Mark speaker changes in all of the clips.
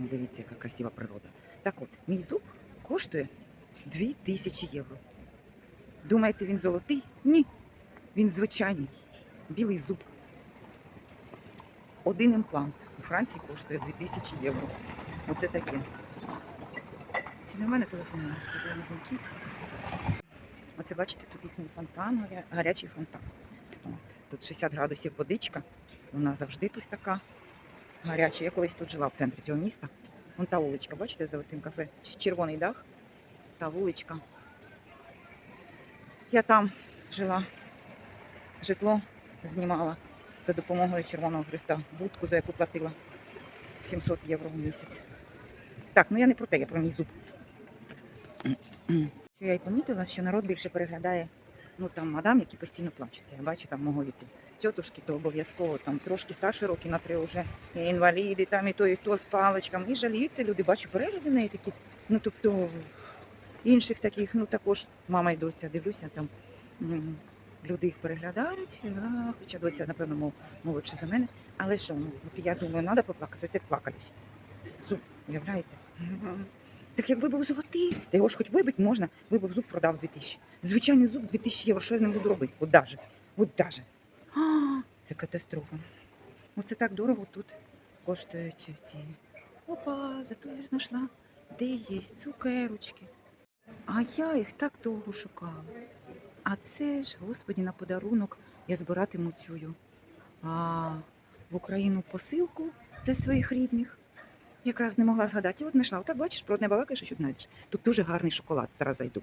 Speaker 1: Ну, Дивіться, яка красива природа. Так от, мій зуб коштує 2000 євро. Думаєте, він золотий? Ні. Він звичайний. Білий зуб. Один імплант у Франції коштує 2000 євро. Оце таке. Це не в мене телефон, у нас подали дзвінки. Оце бачите, тут їхній фонтан, гарячий фонтан. От. Тут 60 градусів водичка. Вона завжди тут така гаряча. Я колись тут жила в центрі цього міста. Вон та вуличка, бачите, за тим кафе. Червоний дах. Та вуличка. Я там жила. Житло знімала за допомогою Червоного Христа. Будку, за яку платила 700 євро в місяць. Так, ну я не про те, я про мій зуб. Що я й помітила, що народ більше переглядає ну там мадам, які постійно плачуться. Я бачу там мого віку. Тьотушки, то обов'язково там трошки старші роки на три вже і інваліди, там і то, і то з паличками. І жаліються люди. Бачу перегляди неї такі. Ну тобто інших таких, ну також мама і доця, дивлюся там. Люди їх переглядають, а, хоча доця, напевно, мов, молодша за мене. Але що, ну, от я думаю, треба поплакати, це плакаюсь. Зуб, уявляєте? Так якби був золотий, та його ж хоч вибити можна, ви б зуб продав 2000. Звичайний зуб 2000 євро, що я з ним буду робити? От даже. От даже. Це катастрофа. Оце так дорого тут коштують ці. Опа, зато я ж знайшла, де є цукерочки. А я їх так довго шукала. А це ж, господі, на подарунок я збиратиму цю а, в Україну посилку для своїх рідних. Якраз не могла згадати. От знайшла. Отак бачиш, про одне балакаєш, що знайдеш. Тут дуже гарний шоколад. Зараз зайду.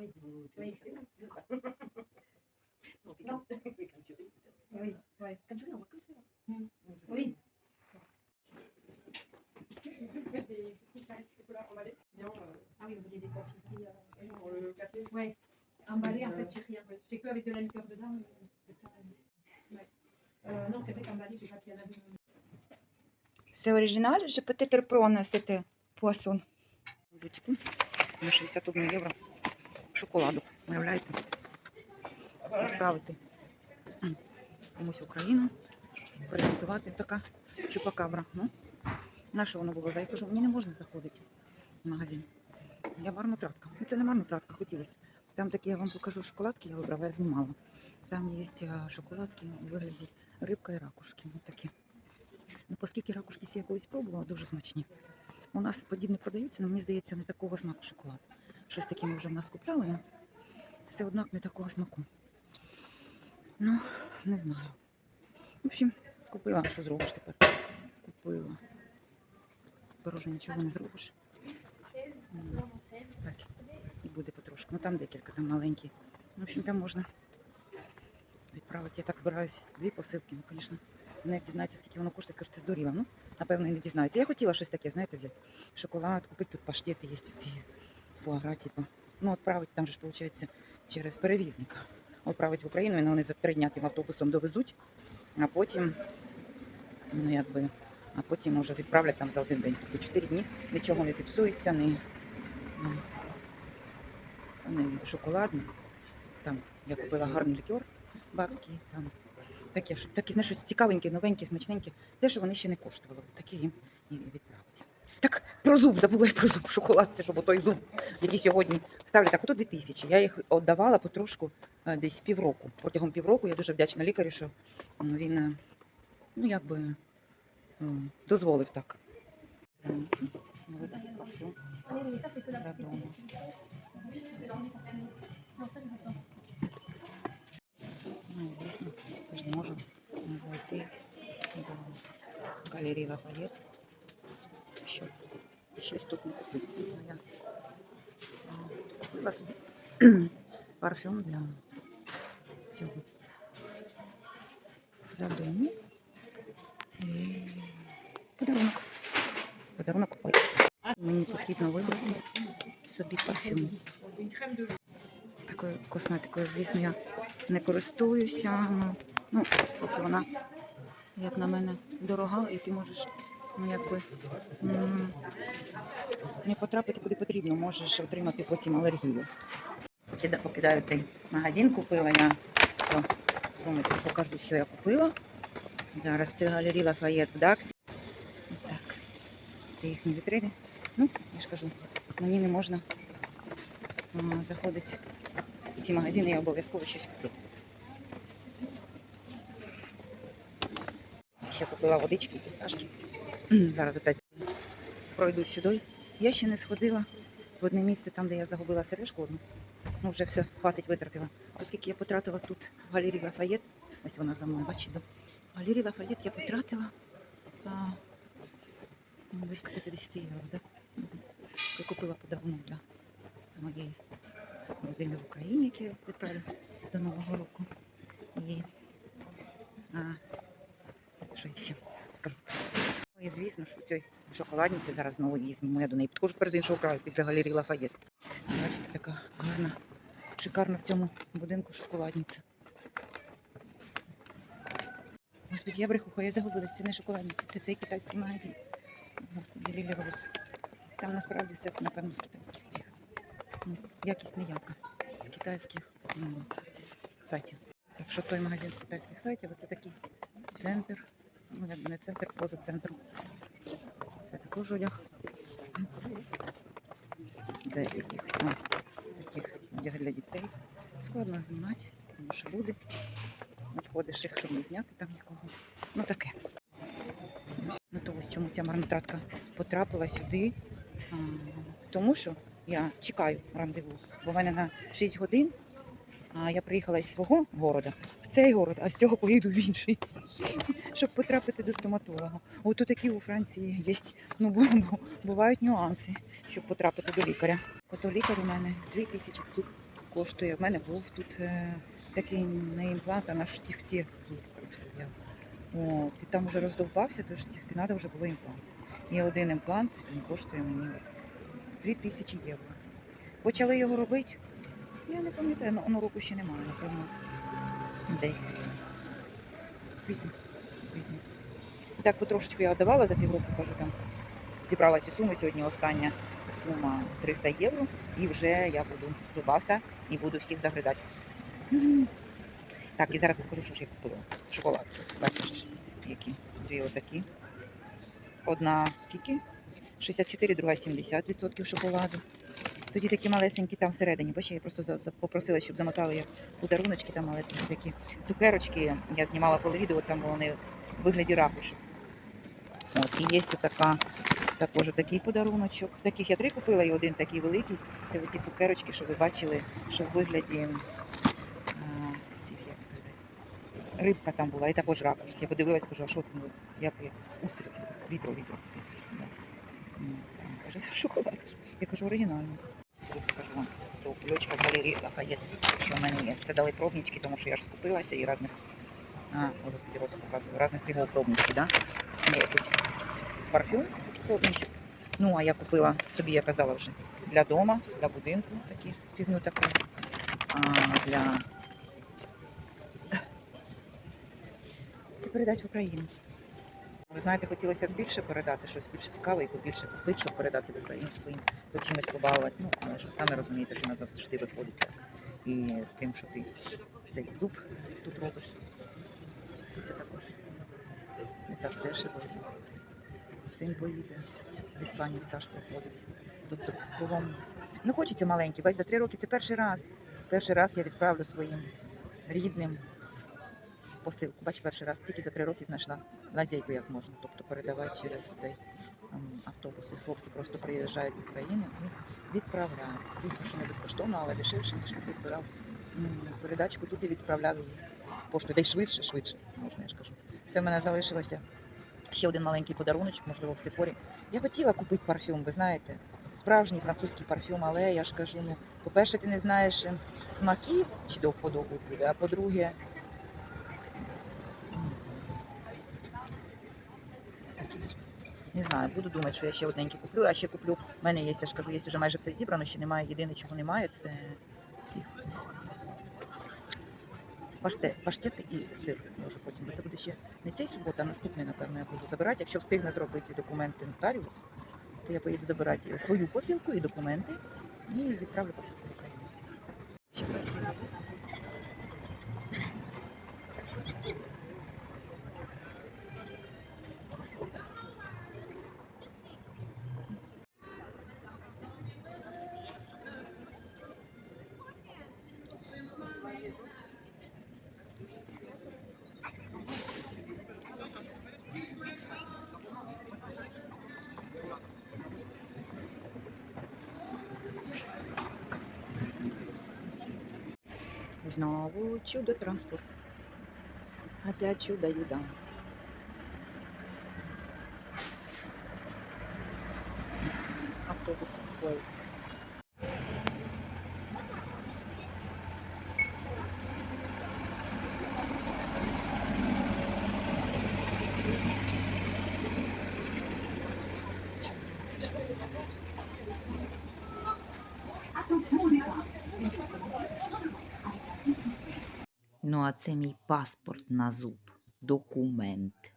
Speaker 1: oui.
Speaker 2: Ouais, mais là, c'est- Ouais. Oui, oui, oui. Non. Oui, ouais. Mm. Oui. Ah oui, vous voulez des confiseries euh,
Speaker 3: Pour le café.
Speaker 2: Ouais. Emballé, en fait, j'ai rien. J'ai que avec de la liqueur dedans. mais c'est pas- Ouais. Euh, non, c'est vrai qu'emballé, j'ai pas qu'il y en avait.
Speaker 1: Це оригінал, же peut-être prendre cette poisson. Ручку на 61 євро шоколаду. Уявляєте? Відправити комусь в Україну, презентувати така чупакабра. Ну, на що воно було? Я кажу, мені не можна заходити в магазин. Я марнотратка. Ну, це не марнотратка, хотілося. Там такі, я вам покажу шоколадки, я вибрала, я знімала. Там є шоколадки у вигляді рибка і ракушки. Ось такі. Ну, оскільки ракушки всі я колись пробувала, дуже смачні. У нас подібне продаються, але мені здається, не такого смаку шоколад. Щось таке ми вже в нас купляли, але все одно не такого смаку. Ну, не знаю. В общем, купила, що зробиш тепер? Купила. Тепер уже нічого не зробиш. Так, і буде потрошку. Ну там декілька, там маленькі. В общем, там можна відправити. Я так збираюсь дві посилки, ну, звісно не дізнаються, скільки воно коштує, скажуть, ти здуріла. Ну, напевно, і не дізнаються. Я хотіла щось таке, знаєте, взяти. Шоколад, купити тут паштети є ці фуагра, типу. Ну, відправити там же виходить, через перевізника. Відправити в Україну, і вони за три дня тим автобусом довезуть, а потім, ну якби, а потім вже відправлять там за один день. Тобто чотири дні нічого не зіпсується, ні, ні, ні. Там я купила гарний лікер бакський, там таке, такі, знаєш, щось цікавеньке, новеньке, смачненьке, те, що вони ще не коштували. Таке їм і відправиться. Про зуб, забула я про зуб, шоколад, це щоб той зуб, який сьогодні ставлять. Так, ото 2000. Я їх віддавала потрошку е, десь півроку. Протягом півроку я дуже вдячна лікарю, що він, е, ну, якби, дозволив так. Ну, що, звісно, я ж не можу зайти до галереї Лафаєт, щоб щось тут не купити. Звісно, я купила собі парфюм для цього додому. І подарунок. Подарунок ой. Мені потрібно вибрати собі парфюм. Такою косметикою, звісно, я не користуюся. Ну, поки вона, як на мене, дорога, і ти можеш, ну якби не потрапити куди потрібно, можеш отримати потім алергію. Покидаю цей магазин, купила я сумочку, покажу, що я купила. Зараз це галерія Лафаєт в Даксі. Так, це їхні вітрини. Ну, я ж кажу, мені не можна заходити в ці магазини, я обов'язково щось куплю. Ще купила водички і пісташки. Зараз опять пройду сюди. Я ще не сходила в одне місце, там, де я загубила сережку одну. Ну, вже все, хватить витратила. Оскільки я потратила тут в галерії Лафаєт, ось вона за мною, бачите, в галерії Лафаєт я потратила а, ну, близько 50 євро, да? Я купила подарунок для моєї родини в Україні, які я відправлю до Нового року. І а, що ще скажу. І звісно, що в цій шоколадниці зараз знову її. Я до неї підходжу тепер з іншого краю після галерії Лафаєт. Бачите, така гарна, шикарна в цьому будинку шоколадниця. Господи, я брехуха, я загубилась, це не шоколадниця, це цей китайський магазин. Лілі Роз. Там насправді все напевно з китайських цих. Ну, Якість ніяка. З китайських сайтів. Так що той магазин з китайських сайтів, це такий центр. Ну, не центр, поза центром. Це також одяг. Для якихось там таких одяг для дітей. Складно знімати, тому що люди. Обходиш їх, щоб не зняти там нікого. Ну таке. Ось, Ну то ось чому ця марнотратка потрапила сюди. А, тому що я чекаю рандеву, бо в мене на 6 годин. А я приїхала із свого города в цей город, а з цього поїду в інший, щоб потрапити до стоматолога. От такі у Франції є, ну бу- бу- бувають нюанси, щоб потрапити до лікаря. Ото лікар у мене 2000 зуб коштує. В мене був тут е, такий не імплант, а на штифті зуб, коротше, стояв. От, і там вже роздовбався, то штифт, і треба вже було імплант. І один імплант він коштує мені от 2000 євро. Почали його робити. Я не пам'ятаю, ну, ну року ще немає, напевно. Десь. Квітні. так потрошечку я віддавала за півроку, кажу там. Зібрала цю суму. Сьогодні остання сума 300 євро. І вже я буду зубаста і буду всіх загризати. Так, і зараз покажу, що ж я купила. Шоколад. Бачиш, які дві отакі. Одна скільки? 64, друга 70% шоколаду. Тоді такі малесенькі там всередині. Бачите, я просто попросила, щоб замотали як подаруночки, там малесенькі такі цукерочки. Я знімала коли відео, там вони в вигляді ракушок. От, і є тут така, також такий подаруночок. Таких я три купила, і один такий великий. Це ті цукерочки, що ви бачили, що в вигляді цих, як сказати, рибка там була, і також ракушки. Я подивилась, кажу, а що це? Ну, як є? Устриці, вітро, вітро, устриці, да. Каже, це в шоколадці. Я кажу, оригінально. Сьогодні покажу вам з цього кульочка з галерії Лафаєт, що в мене. Це дали пробнички, тому що я ж скупилася і різних, а, о, господи, рота показую, різних прямов пробнички, да? Є якийсь парфюм пробничок. Ну, а я купила собі, я казала вже, для дома, для будинку, такі фігню таку. А, для... Це передати в Україну. Ви знаєте, хотілося б більше передати щось більш цікаве і побільше купити, передати в Україну своїм, хоч чимось побалувати. Ну, але ж ви самі розумієте, що у нас завжди виходить. І з тим, що ти цей зуб тут робиш, то це також не так дешево. Син поїде, в Іспанію стаж проходить. Тобто кругом. Ну, хочеться маленький, бачиш, за три роки це перший раз. Перший раз я відправлю своїм рідним посилку. Бач, перший раз тільки за три роки знайшла лазейку, як можна. Тобто передавати через цей ем, автобус. І хлопці просто приїжджають в Україну і відправляють. Звісно, що не безкоштовно, але дешевше, ніж ти збирав передачку тут і відправляв її поштою. Та й швидше, швидше, можна, я ж кажу. Це в мене залишилося ще один маленький подаруночок, можливо, в Сефорі. Я хотіла купити парфюм, ви знаєте, справжній французький парфюм, але я ж кажу, ну, по-перше, ти не знаєш ем, смаків, чи до вподоби буде, а по-друге, знаю, буду думати, що я ще одненький куплю, а ще куплю. У мене є, я ж кажу, є вже майже все зібрано, ще немає. Єдине, чого немає, це паште, паштети і сир. Може потім. Бо це буде ще не цей субота, а наступний, напевно, я буду забирати. Якщо встигне зробити документи нотаріус, то я поїду забирати свою посилку і документи і відправлю посилку. Ще красиво. Знову чудо транспорт. Опять чудо юда. Автобус поезд. А це мій паспорт на зуб. Документ.